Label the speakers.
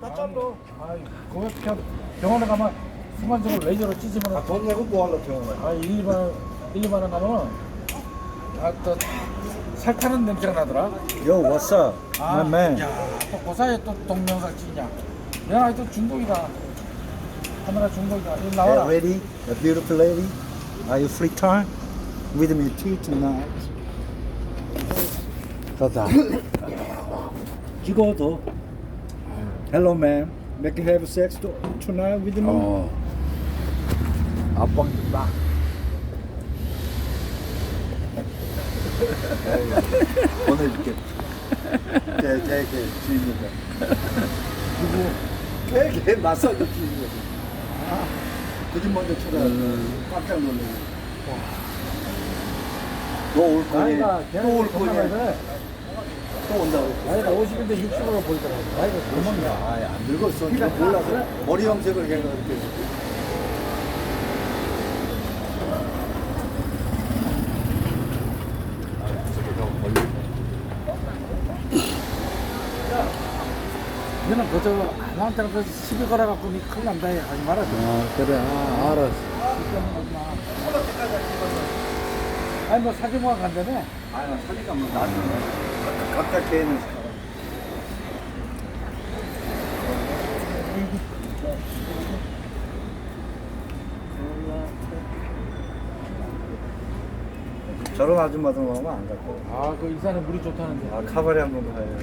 Speaker 1: 나 잘라.
Speaker 2: 아이, 거기 그냥 병원에 가면 순간적으로 레이저로 찌지면
Speaker 1: 아, 돈 내고 뭐 할라 병원에.
Speaker 2: 아, 1, 2만, 1, 2만 원 가면은 아, 또살 타는 냄새가 나더라.
Speaker 1: Yo, what's up,
Speaker 2: 아,
Speaker 1: my man?
Speaker 2: 야, 또그 사이에 또 동영상 찍냐. 야, 아직도 중독이다. 카메라 중독이다. 이리
Speaker 1: Hey,
Speaker 2: 나와라.
Speaker 1: ready? A beautiful lady. Are you free time? With me tea tonight. 가자. 찍어도. Hello, ma'am. Make you have sex to, tonight with me?
Speaker 2: 어. 압박 나.
Speaker 1: 보내줄게. 걔, 걔, 걔, 주인이가. 누구? 걔, 걔, 마사지 주인이가. 아, 그집 먼저 쳐다. 깜짝 놀래. 너올 거니? 또올 거니? 또 온다고.
Speaker 2: 나이가 50인데 60으로 보이더라고. 나이가 도망가.
Speaker 1: 아예 안 늙었어. 이거 몰라서. 머리 염색을 그렇게.
Speaker 2: 너는 그저 아무한테나 그 시비 걸어갖고 니 큰일 난다 해. 하지 말아줘.
Speaker 3: 아 그래 아 알았어
Speaker 2: 아니 뭐 사진모가 간다며?
Speaker 1: 아니, 나 사니까 뭐 나중에. 각각 걔는. 저런 아줌마들 오면 안갈 거야.
Speaker 2: 아그 이산에 물이 좋다는데.
Speaker 1: 아, 카바레 한번 가요.